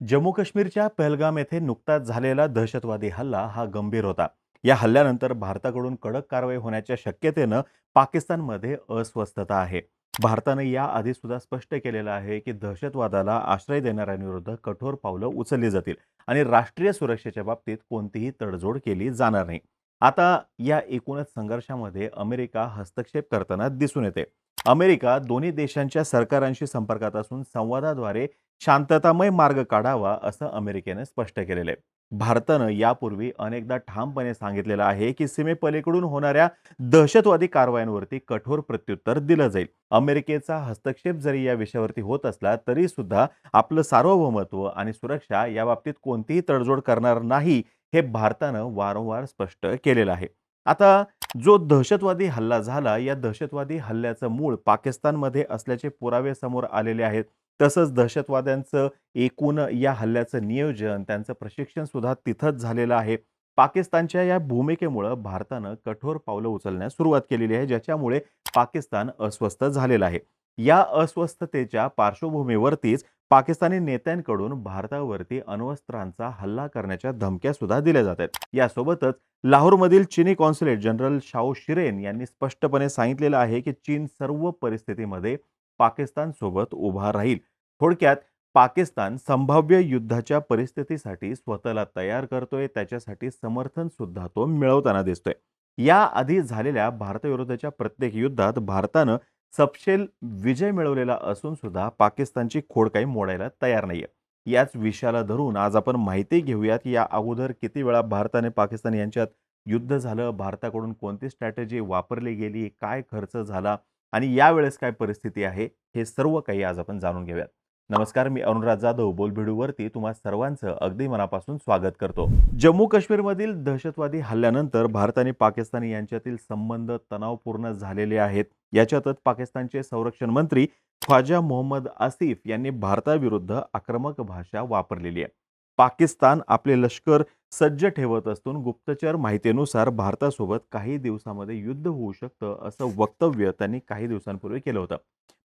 जम्मू काश्मीरच्या पहलगाम येथे नुकताच झालेला दहशतवादी हल्ला हा गंभीर होता. या हल्ल्यानंतर भारताकडून कडक कारवाई होण्याच्या शक्यतेनं पाकिस्तानमध्ये अस्वस्थता आहे. भारतानं याआधी सुद्धा स्पष्ट केलेलं आहे की दहशतवादाला आश्रय देणाऱ्यांविरुद्ध कठोर पावलं उचलली जातील आणि राष्ट्रीय सुरक्षेच्या बाबतीत कोणतीही तडजोड केली जाणार नाही. आता या एकूणच संघर्षामध्ये अमेरिका हस्तक्षेप करताना दिसून येते. अमेरिका दोन्ही देशांच्या सरकारांशी संपर्कात असून संवादाद्वारे शांततामय मार्ग काढावा असं अमेरिकेने स्पष्ट केलेलं आहे. भारतानं यापूर्वी अनेकदा ठामपणे सांगितलेलं आहे की सीमेपलीकडून होणाऱ्या दहशतवादी कारवायांवरती कठोर प्रत्युत्तर दिलं जाईल. अमेरिकेचा हस्तक्षेप जरी या विषयावरती होत असला तरी सुद्धा आपलं सार्वभौमत्व आणि सुरक्षा या बाबतीत कोणतीही तडजोड करणार नाही हे भारतानं वारंवार स्पष्ट केलेलं आहे. आता जो दहशतवादी हल्ला झाला या दहशतवादी हल्ल्याचं मूळ पाकिस्तानमध्ये असल्याचे पुरावे समोर आलेले आहेत. तसंच दहशतवाद्यांचं एकूण या हल्ल्याचं नियोजन त्यांचं प्रशिक्षण सुद्धा तिथंच झालेलं आहे. पाकिस्तानच्या या भूमिकेमुळं भारतानं कठोर पावलं उचलण्यास सुरुवात केलेली आहे ज्याच्यामुळे पाकिस्तान अस्वस्थ झालेला आहे. या अस्वस्थतेच्या पार्श्वभूमीवरतीच पाकिस्तानी नेत्यांकडून भारतावरती अण्वस्त्रांचा हल्ला करण्याच्या धमक्या सुद्धा दिल्या जात आहेत. यासोबतच लाहोरमधील चिनी कॉन्सुलेट जनरल शाओ शिरेन यांनी स्पष्टपणे सांगितलेलं आहे की चीन सर्व परिस्थितीमध्ये पाकिस्तान सोबत उभा राहील. थोडक्यात पाकिस्तान संभाव्य युद्धाच्या परिस्थितीसाठी स्वतःला तयार करतोय त्याच्यासाठी समर्थन सुद्धा तो मिळवताना दिसतोय. याआधी झालेल्या भारताविरुद्धच्या प्रत्येक युद्धात भारतानं सपशेल विजय मिळवलेला असून सुद्धा पाकिस्तानची खोड काही मोडायला तयार नाही आहे याच विषयाला धरून आज आपण माहिती घेऊयात या अगोदर किती वेळा भारत आणि पाकिस्तान यांच्यात युद्ध झालं भारताकडून कोणती स्ट्रॅटेजी वापरली गेली काय खर्च झाला आणि यावेळेस काय परिस्थिती आहे हे सर्व काही आज आपण जाणून घेऊयात. नमस्कार मी अनुराग जाधव. बोलभिडूवरती तुम्हा सर्वांचं अगदी मनापासून स्वागत करतो. जम्मू काश्मीरमधील दहशतवादी हल्ल्यानंतर भारत आणि पाकिस्तान यांच्यातील संबंध तणावपूर्ण झालेले आहेत. याच्यातच पाकिस्तानचे संरक्षण मंत्री ख्वाजा मोहम्मद आसिफ यांनी भारताविरुद्ध आक्रमक भाषा वापरलेली आहे. पाकिस्तान आपले लष्कर सज्ज ठेवत असून गुप्तचर माहितीनुसार भारतासोबत काही दिवसामध्ये युद्ध होऊ शकतं असं वक्तव्य त्यांनी काही दिवसांपूर्वी केलं होतं.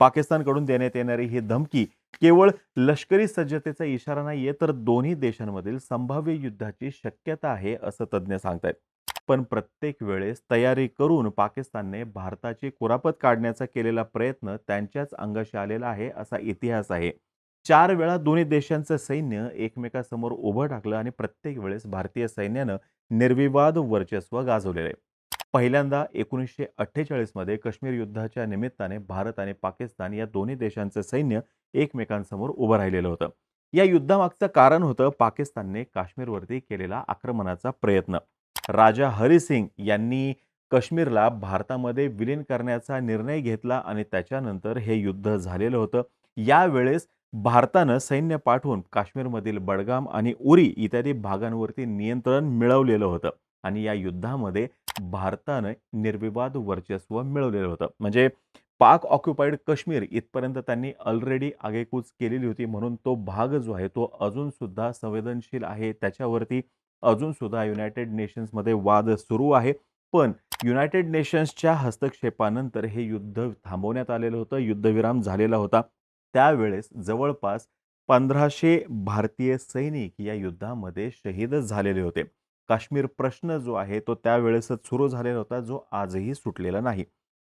पाकिस्तानकडून देण्यात येणारी ही धमकी केवळ लष्करी सज्जतेचा इशारा नाहीये तर दोन्ही देशांमधील संभाव्य युद्धाची शक्यता आहे असं तज्ज्ञ सांगतायत. पण प्रत्येक वेळेस तयारी करून पाकिस्तानने भारताची कुरापत काढण्याचा केलेला प्रयत्न त्यांच्याच अंगाशी आलेला आहे असा इतिहास आहे. चार वेळा दोन्ही देशांचं सैन्य एकमेकासमोर उभं टाकलं आणि प्रत्येक वेळेस भारतीय सैन्यानं निर्विवाद वर्चस्व गाजवलेलं आहे. पहिल्यांदा एकोणीसशे अठ्ठेचाळीसमध्ये काश्मीर युद्धाच्या निमित्ताने भारत आणि पाकिस्तान या दोन्ही देशांचं सैन्य एकमेकांसमोर उभं राहिलेलं होतं. या युद्धामागचं कारण होतं पाकिस्तानने काश्मीरवरती केलेला आक्रमणाचा प्रयत्न. राजा हरिसिंग यांनी काश्मीरला भारतामध्ये विलीन करण्याचा निर्णय घेतला आणि त्याच्यानंतर हे युद्ध झालेलं होतं. यावेळेस भारतानं सैन्य पाठवून काश्मीरमधील बडगाम आणि उरी इत्यादी भागांवरती नियंत्रण मिळवलेलं होतं. आणि या युद्धामध्ये भारतानं निर्विवाद वर्चस्व मिळवलेलं होतं. म्हणजे पाक ऑक्युपाईड काश्मीर इथपर्यंत त्यांनी ऑलरेडी आगेकूच केलेली होती म्हणून तो भाग जो आहे तो अजूनसुद्धा संवेदनशील आहे. त्याच्यावरती अजूनसुद्धा युनायटेड नेशन्समध्ये वाद सुरू आहे. पण युनायटेड नेशन्सच्या हस्तक्षेपानंतर हे युद्ध थांबवण्यात आलेलं होतं. युद्धविराम झालेला होता. त्यावेळेस जवळपास पंधराशे भारतीय सैनिक या युद्धामध्ये शहीद झालेले होते. काश्मीर प्रश्न जो आहे तो त्यावेळेसच सुरू झालेला होता जो आजही सुटलेला नाही.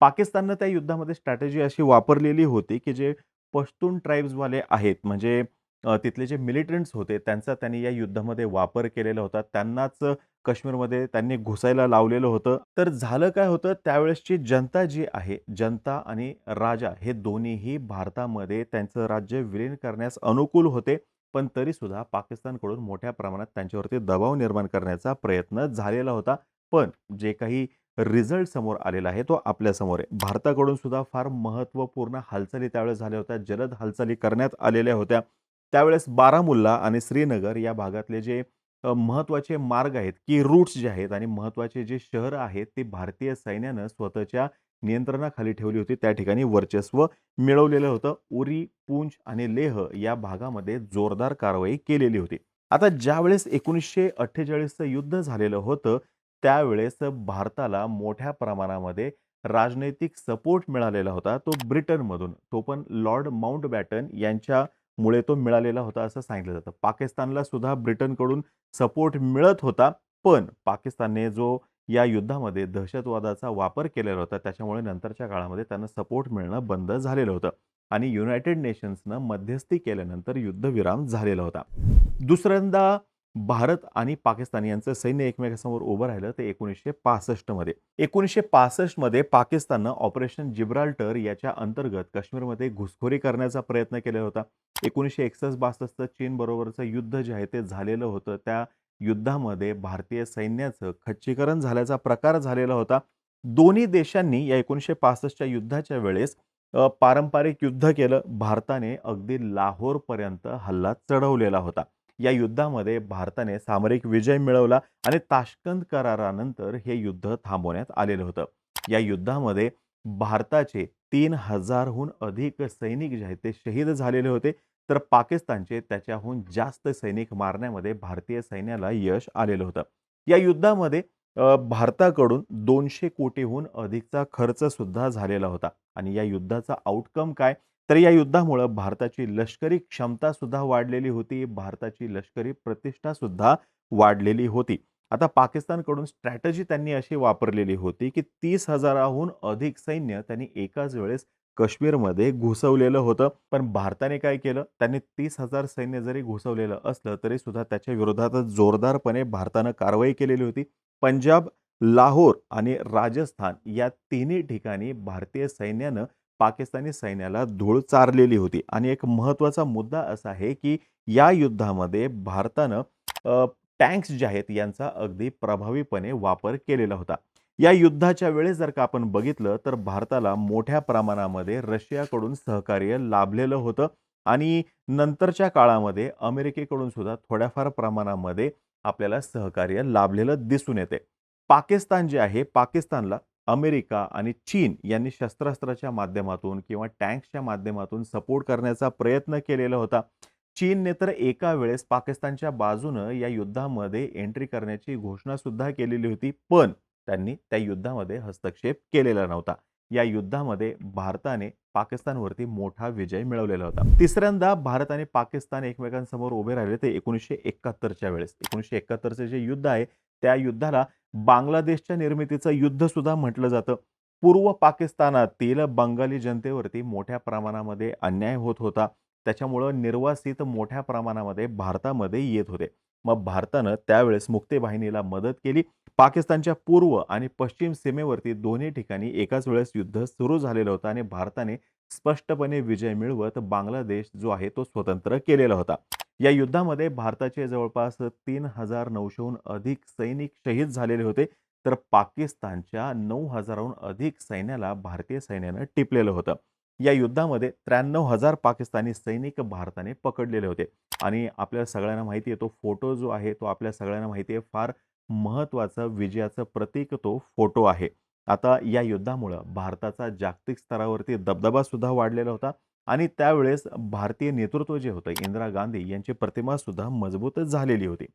पाकिस्ताननं त्या युद्धामध्ये स्ट्रॅटेजी अशी वापरलेली होती की जे पश्तून ट्राईब्सवाले आहेत म्हणजे तिथले जे मिलिटंट्स होते त्यांचा त्यांनी या युद्धामध्ये वापर केलेला होता. त्यांनाच काश्मीरमध्ये त्यांनी घुसायला लावलेलं होतं. तर झालं काय होतं? त्यावेळेसची जनता जी आहे जनता आणि राजा हे दोन्हीही भारतामध्ये त्यांचं राज्य विलीन करण्यास अनुकूल होते. पण तरीसुद्धा पाकिस्तानकडून मोठ्या प्रमाणात त्यांच्यावरती दबाव निर्माण करण्याचा प्रयत्न झालेला होता. पण जे काही रिझल्ट समोर आलेला आहे तो आपल्यासमोर आहे. भारताकडून सुद्धा फार महत्त्वपूर्ण हालचाली त्यावेळेस झाल्या होत्या. जलद हालचाली करण्यात आलेल्या होत्या. त्यावेळेस बारामुल्ला आणि श्रीनगर या भागातले जे महत्त्वाचे मार्ग आहेत की रूट्स जे आहेत आणि महत्त्वाचे जे शहरं आहेत ते भारतीय सैन्यानं स्वतःच्या नियंत्रणाखाली ठेवली होती. त्या ठिकाणी वर्चस्व मिळवलेलं होतं. उरी पूंछ आणि लेह या भागामध्ये जोरदार कारवाई केलेली होती. आता ज्यावेळेस एकोणीसशे अठ्ठेचाळीसचं युद्ध झालेलं होतं त्यावेळेस भारताला मोठ्या प्रमाणामध्ये राजनैतिक सपोर्ट मिळालेला होता तो ब्रिटनमधून. तो पण लॉर्ड माउंटबॅटन यांच्या मुळे तो मिळालेला होता असं सांगितलं जातं. पाकिस्तानला सुद्धा ब्रिटनकडून सपोर्ट मिळत होता पण पाकिस्तानने जो या युद्धामध्ये दहशतवादाचा वापर केलेला होता त्याच्यामुळे नंतरच्या काळामध्ये त्यांना सपोर्ट मिळणं बंद झालेलं होतं आणि युनायटेड नेशन्सनं मध्यस्थी केल्यानंतर युद्धविराम झालेला होता. दुसऱ्यांदा भारत आणि पाकिस्तान यांचं सैन्य एकमेकांसमोर उभं राहिलं ते एकोणीसशे पासष्टमध्ये एकोणीसशे पासष्टमध्ये पाकिस्ताननं ऑपरेशन जिब्राल्टर याच्या अंतर्गत काश्मीरमध्ये घुसखोरी करण्याचा प्रयत्न केलेला होता. एकोणीसशे एकसष्ट बासष्ट चीनबरोबरचं युद्ध जे आहे ते झालेलं होतं. त्या युद्धामध्ये भारतीय सैन्याचं खच्चीकरण झाल्याचा प्रकार झालेला होता. दोन्ही देशांनी या एकोणीसशे पासष्टच्या युद्धाच्या वेळेस पारंपरिक युद्ध केलं. भारताने अगदी लाहोरपर्यंत हल्ला चढवलेला होता. या युद्धामध्ये भारताने सामरिक विजय मिळवला आणि ताशकंद करारानंतर हे युद्ध थांबवण्यात आलेलं होतं. या युद्धामध्ये भारताचे तीन हजारहून अधिक सैनिक जे आहेत ते शहीद झालेले होते. तर पाकिस्तानचे त्याच्याहून जास्त सैनिक मारण्यामध्ये भारतीय सैन्याला यश आलेलं होतं. या युद्धामध्ये भारताकडून दोनशे कोटीहून अधिकचा खर्च सुद्धा झालेला होता. आणि या युद्धाचा आउटकम काय? तर या युद्धामुळं भारताची लष्करी क्षमता सुद्धा वाढलेली होती. भारताची लष्करी प्रतिष्ठा सुद्धा वाढलेली होती. आता पाकिस्तानकडून स्ट्रॅटजी त्यांनी अशी वापरलेली होती की तीस हजाराहून अधिक सैन्य त्यांनी एकाच वेळेस काश्मीरमध्ये घुसवलेलं होतं. पण भारताने काय केलं? त्यांनी तीस हजार सैन्य जरी घुसवलेलं असलं तरी सुद्धा त्याच्या विरोधात जोरदारपणे भारतानं कारवाई केलेली होती. पंजाब लाहोर आणि राजस्थान या तिन्ही ठिकाणी भारतीय सैन्यानं पाकिस्तानी सैन्याला धूळ चारलेली होती. आणि एक महत्त्वाचा मुद्दा असा आहे की या युद्धामध्ये भारतानं टँक्स जे आहेत यांचा अगदी प्रभावीपणे वापर केलेला होता. या युद्धाच्या वेळेस जर का आपण बघितलं तर भारताला मोठ्या प्रमाणामध्ये रशियाकडून सहकार्य लाभलेलं होतं. आणि नंतरच्या काळामध्ये अमेरिकेकडून सुद्धा थोड्याफार प्रमाणामध्ये आपल्याला सहकार्य लाभलेलं दिसून येते. पाकिस्तान जे आहे पाकिस्तानला अमेरिका आणि चीन यांनी शस्त्रास्त्राच्या माध्यमातून किंवा टँक्सच्या माध्यमातून सपोर्ट करण्याचा प्रयत्न केलेला होता. चीनने तर एका वेळेस पाकिस्तानच्या बाजूनं या युद्धामध्ये एंट्री करण्याची घोषणासुद्धा केलेली होती पण त्यांनी त्या युद्धामध्ये हस्तक्षेप केलेला नव्हता. या युद्धामध्ये भारताने पाकिस्तानवरती मोठा विजय मिळवलेला होता. तिसऱ्यांदा भारत आणि पाकिस्तान एकमेकांसमोर उभे राहिले ते एकोणीसशे एकाहत्तरच्या वेळेस. एकोणीसशे एकाहत्तरचे जे युद्ध आहे त्या युद्धाला बांगलादेशच्या निर्मितीचं युद्ध सुद्धा म्हटलं जातं. पूर्व पाकिस्तानातील बंगाली जनतेवरती मोठ्या प्रमाणामध्ये अन्याय होत होता. त्याच्यामुळं निर्वासित मोठ्या प्रमाणामध्ये भारतामध्ये येत होते. मग भारतानं त्यावेळेस मुक्तीवाहिनीला मदत केली. पाकिस्तानच्या पूर्व आणि पश्चिम सीमेवरती दोन्ही ठिकाणी एकाच वेळेस युद्ध सुरू झालेलं होतं आणि भारताने स्पष्टपणे विजय मिळवत बांगलादेश जो आहे तो स्वतंत्र केलेला होता. या युद्धामध्ये भारताचे जवळपास तीन हजार नऊशेहून अधिक सैनिक शहीद झालेले होते. तर पाकिस्तानच्या नऊ हजाराहून अधिक सैन्याला भारतीय सैन्यानं टिपलेलं होतं. या युद्धामध्ये त्र्याण्णव हजार पाकिस्तानी सैनिक भारताने पकडलेले होते. आणि आपल्या सगळ्यांना माहिती आहे तो फोटो जो आहे तो आपल्या सगळ्यांना माहिती आहे फार महत्त्वाचं विजयाचं प्रतीक तो फोटो आहे. आता या युद्धामुळं भारताचा जागतिक स्तरावरती दबदबा सुद्धा वाढलेला होता. आणि त्यावेळेस भारतीय नेतृत्व जे होतं इंदिरा गांधी यांची प्रतिमासुद्धा मजबूतच झालेली होती.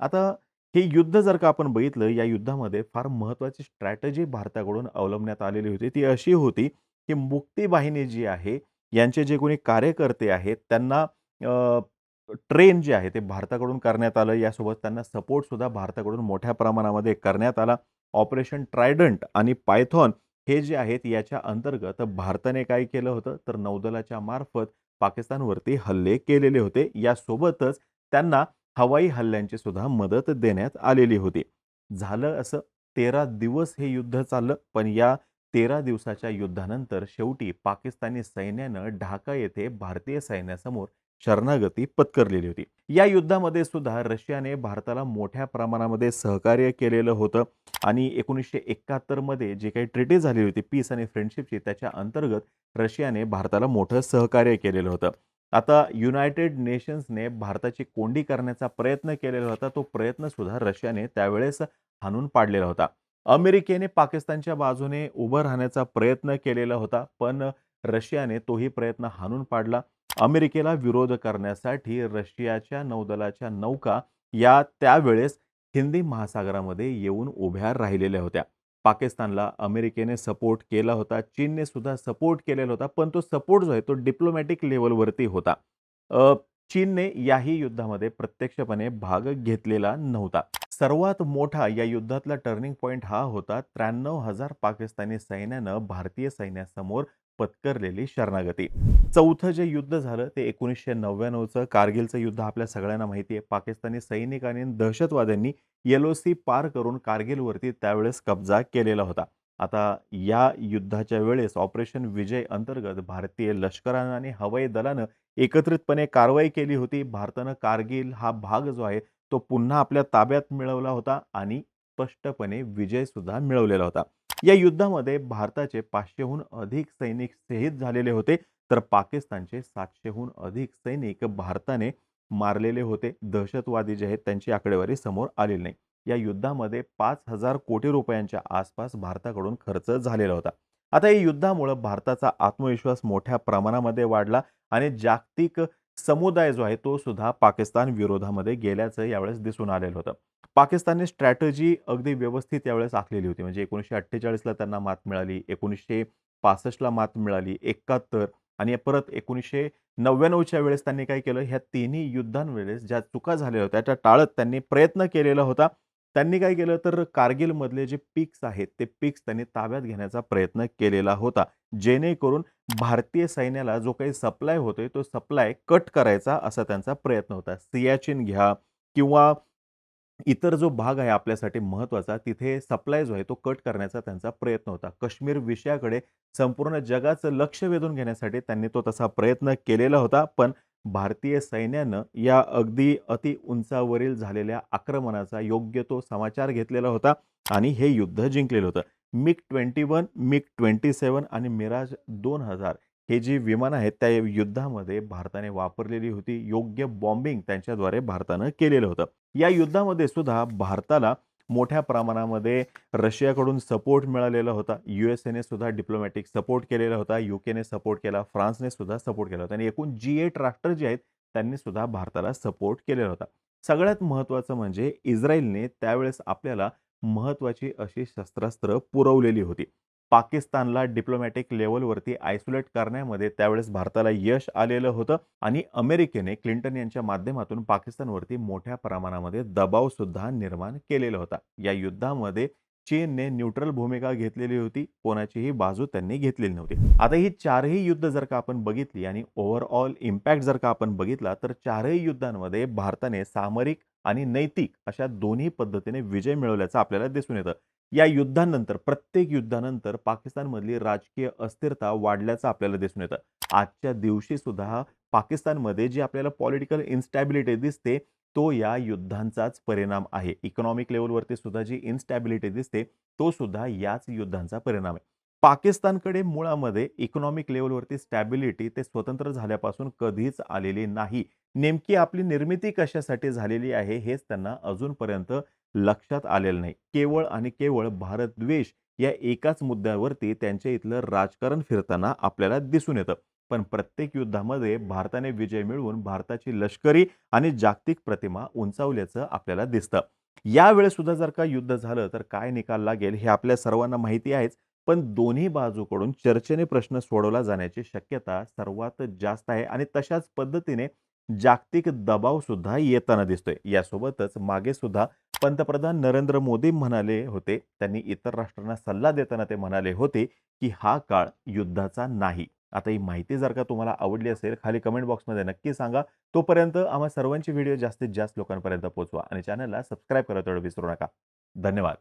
आता हे युद्ध जर का आपण बघितलं या युद्धामध्ये फार महत्त्वाची स्ट्रॅटजी भारताकडून अवलंबण्यात आलेली होती. ती अशी होती की मुक्तीबाहिनी जी आहे यांचे जे कोणी कार्यकर्ते आहेत त्यांना ट्रेन जे आहे ते भारताकडून करण्यात आलं. यासोबत त्यांना सपोर्टसुद्धा भारताकडून मोठ्या प्रमाणामध्ये करण्यात आला. ऑपरेशन ट्रायडंट आणि पायथॉन हे जे आहेत याच्या अंतर्गत भारताने काय केलं होतं? तर नौदलाच्या मार्फत पाकिस्तानवरती हल्ले केलेले होते. यासोबतच त्यांना हवाई हल्ल्यांची सुद्धा मदत देण्यात आलेली होती. झालं असं तेरा दिवस हे युद्ध चाललं पण या तेरा दिवसाच्या युद्धानंतर शेवटी पाकिस्तानी सैन्यानं ढाका येथे भारतीय सैन्यासमोर शरणागती पत्करलेली होती. या युद्धामध्ये सुद्धा रशियाने भारताला मोठ्या प्रमाणामध्ये सहकार्य केलेलं होतं आणि एकोणीसशे एकाहत्तरमध्ये जे काही ट्रिटी झाली होती पीस आणि फ्रेंडशिपची त्याच्या अंतर्गत रशियाने भारताला मोठं सहकार्य केलेलं होतं. आता युनायटेड नेशन्सने भारताची कोंडी करण्याचा प्रयत्न केलेला होता तो प्रयत्न सुद्धा रशियाने त्यावेळेस हाणून पाडलेला होता. अमेरिकेने पाकिस्तानच्या बाजूने उभं राहण्याचा प्रयत्न केलेला होता पण रशियाने तोही प्रयत्न हाणून पाडला. अमेरिकेला विरोध करण्यासाठी रशियाच्या नौदलाच्या नौका या त्यावेळेस हिंदी महासागरामध्ये येऊन उभ्या राहिलेल्या होत्या. पाकिस्तानला अमेरिकेने सपोर्ट केला होता. चीनने सुद्धा सपोर्ट केलेला होता. पण तो सपोर्ट जो आहे तो डिप्लोमॅटिक लेवलवरती होता. चीनने याही युद्धामध्ये प्रत्यक्षपणे भाग घेतलेला नव्हता. सर्वात मोठा या युद्धातला टर्निंग पॉईंट हा होता 93,000 पाकिस्तानी सैन्यानं भारतीय सैन्यासमोर पत्करलेली शरणागती. चौथं जे युद्ध झालं ते 1999चं कारगिलचं युद्ध आपल्या सगळ्यांना माहिती आहे. पाकिस्तानी सैनिकांनी आणि दहशतवाद्यांनी एल-ओ-सी पार करून कारगिलवरती त्यावेळेस कब्जा केलेला होता. आता या युद्धाच्या वेळेस ऑपरेशन विजय अंतर्गत भारतीय लष्करानं आणि हवाई दलानं एकत्रितपणे कारवाई केली होती. भारतानं कारगिल हा भाग जो आहे तो पुन्हा आपल्या ताब्यात मिळवला होता आणि स्पष्टपणे विजयसुद्धा मिळवलेला होता. या युद्धामध्ये भारताचे 500हून अधिक सैनिक शहीद झालेले होते, तर पाकिस्तानचे 700हून अधिक सैनिक भारताने मारलेले होते. दहशतवादी जे आहेत त्यांची आकडेवारी समोर आलेली नाही. या युद्धामध्ये पाच हजार कोटी रुपयांच्या आसपास भारताकडून खर्च झालेला होता. आता या युद्धामुळं भारताचा आत्मविश्वास मोठ्या प्रमाणामध्ये वाढला आणि जागतिक समुदाय जो आहे तो सुद्धा पाकिस्तान विरोधामध्ये गेल्याचं यावेळेस दिसून आलेलं होतं. पाकिस्तानने स्ट्रॅटजी अगदी व्यवस्थित यावेळेस आखलेली होती. म्हणजे 1948ला त्यांना मात मिळाली, 1965ला मात मिळाली, 71 आणि परत 1999च्या वेळेस त्यांनी काय केलं, ह्या तिन्ही युद्धांवेळेस ज्या चुका झालेल्या होत्या त्या टाळत त्यांनी प्रयत्न केलेला होता. त्यांनी काय केलं तर कारगिलमधले जे पिक्स आहेत, ते पिक्स त्यांनी ताब्यात घेण्याचा प्रयत्न केलेला होता. जेणेकरून भारतीय सैन्याला जो काही सप्लाय होतोय, तो सप्लाय कट करायचा असा त्यांचा प्रयत्न होता. सियाचिन घ्या किंवा इतर जो भाग आहे आपल्यासाठी महत्त्वाचा, तिथे सप्लाय जो आहे तो कट करण्याचा त्यांचा प्रयत्न होता. काश्मीर विषयाकडे संपूर्ण जगाचं लक्ष वेधून घेण्यासाठी त्यांनी तो तसा प्रयत्न केलेला होता. पण भारतीय सैन्यानं या अगदी अति उंचावरील झालेल्या आक्रमणाचा योग्य तो समाचार घेतलेला होता आणि हे युद्ध जिंकलेलं होतं. मिग-21, मिग-27 आणि मिराज दोन हजार हे जी विमानं आहेत त्या युद्धामध्ये भारताने वापरलेली होती. योग्य बॉम्बिंग त्यांच्याद्वारे भारतानं केलेलं होतं. या युद्धामध्ये सुद्धा भारताला मोठ्या प्रमाणामध्ये रशियाकडून सपोर्ट मिळालेला होता. यू-एस-एने सुद्धा डिप्लोमॅटिक सपोर्ट केलेला होता. यू-केने सपोर्ट केला. फ्रान्सने सुद्धा सपोर्ट केला होता आणि एकूण जी एट राष्ट्र जे आहेत त्यांनी सुद्धा भारताला सपोर्ट केलेला होता. सगळ्यात महत्त्वाचं म्हणजे इस्रायलने त्यावेळेस आपल्याला महत्त्वाची अशी शस्त्रास्त्र पुरवलेली होती. पाकिस्तानला डिप्लोमॅटिक लेवलवरती आयसोलेट करण्यामध्ये त्यावेळेस भारताला यश आलेलं होतं आणि अमेरिकेने क्लिंटन यांच्या माध्यमातून पाकिस्तानवरती मोठ्या प्रमाणामध्ये दबावसुद्धा निर्माण केलेला होता. या युद्धामध्ये चीनने न्यूट्रल भूमिका घेतलेली होती. कोणाचीही बाजू त्यांनी घेतलेली नव्हती. आता ही चारही युद्ध जर का आपण बघितली आणि ओव्हरऑल इम्पॅक्ट जर का आपण बघितला, तर चारही युद्धांमध्ये भारताने सामरिक आणि नैतिक अशा दोन्ही पद्धतीने विजय मिळवल्याचं आपल्याला दिसून येतं. या युद्धानंतर प्रत्येक युद्धानंतर पाकिस्तानमधली राजकीय अस्थिरता वाढल्याचं आपल्याला दिसून येतं. आजच्या दिवशी सुद्धा पाकिस्तानमध्ये जी आपल्याला पॉलिटिकल इन्स्टॅबिलिटी दिसते, तो या युद्धांचाच परिणाम आहे. इकॉनॉमिक लेवलवरती सुद्धा जी इन्स्टॅबिलिटी दिसते, तो सुद्धा याच युद्धांचा परिणाम आहे. पाकिस्तानकडे मुळामध्ये इकॉनॉमिक लेवलवरती स्टॅबिलिटी ते स्वतंत्र झाल्यापासून कधीच आलेली नाही. नेमकी आपली निर्मिती कशासाठी झालेली आहे, हेच त्यांना अजूनपर्यंत लक्षात आलेलं नाही. केवळ आणि केवळ भारतद्वेष या एकाच मुद्द्यावरती त्यांच्या इथलं राजकारण फिरताना आपल्याला दिसून येतं. पण प्रत्येक युद्धामध्ये भारताने विजय मिळवून भारताची लष्करी आणि जागतिक प्रतिमा उंचावल्याचं आपल्याला दिसतं. यावेळेस सुद्धा जर का युद्ध झालं, तर काय निकाल लागेल हे आपल्या सर्वांना माहिती आहेच. पण दोन्ही बाजूकडून चर्चेने प्रश्न सोडवला जाण्याची शक्यता सर्वात जास्त आहे आणि तशाच पद्धतीने जागतिक दबावसुद्धा येताना दिसतोय. यासोबतच मागे सुद्धा पंतप्रधान नरेंद्र मोदी म्हणाले होते, त्यांनी इतर राष्ट्रांना सल्ला देताना ते म्हणाले होते, की हा काळ युद्धाचा नाही. आता ही माहिती जर का तुम्हाला आवडली असेल, खाली कमेंट बॉक्समध्ये नक्की सांगा. तोपर्यंत आम्हा सर्वांची व्हिडिओ जास्तीत जास्त लोकांपर्यंत पोहोचवा आणि चॅनलला सबस्क्राईब करायला तेवढं विसरू नका. धन्यवाद.